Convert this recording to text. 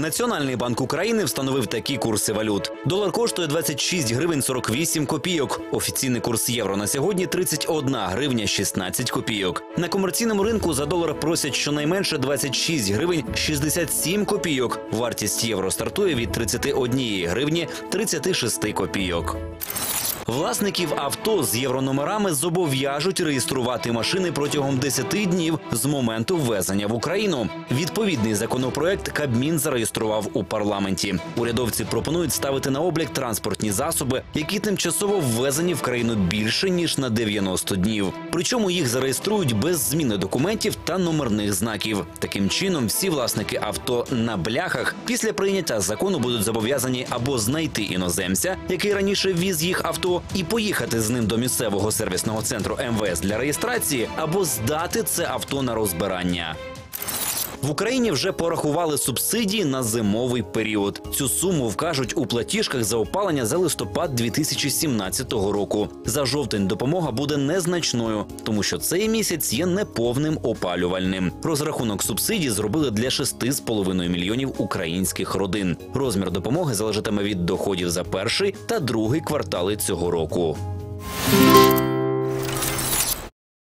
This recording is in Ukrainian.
Національний банк України встановив такі курси валют. Долар коштує 26 гривень 48 копійок. Офіційний курс євро на сьогодні 31 гривня 16 копійок. На комерційному ринку за долар просять щонайменше 26 гривень 67 копійок. Вартість євро стартує від 31 гривні 36 копійок. Власників авто з єврономерами зобов'яжуть реєструвати машини протягом 10 днів з моменту ввезення в Україну. Відповідний законопроект Кабмін зареєстрував у парламенті. Урядовці пропонують ставити на облік транспортні засоби, які тимчасово ввезені в країну більше ніж на 90 днів. Причому їх зареєструють без зміни документів та номерних знаків. Таким чином, всі власники авто на бляхах після прийняття закону будуть зобов'язані або знайти іноземця, який раніше віз їх авто, і поїхати з ним до місцевого сервісного центру МВС для реєстрації, або здати це авто на розбирання. В Україні вже порахували субсидії на зимовий період. Цю суму вкажуть у платіжках за опалення за листопад 2017 року. За жовтень допомога буде незначною, тому що цей місяць є неповним опалювальним. Розрахунок субсидій зробили для 6,5 мільйонів українських родин. Розмір допомоги залежатиме від доходів за перший та другий квартали цього року.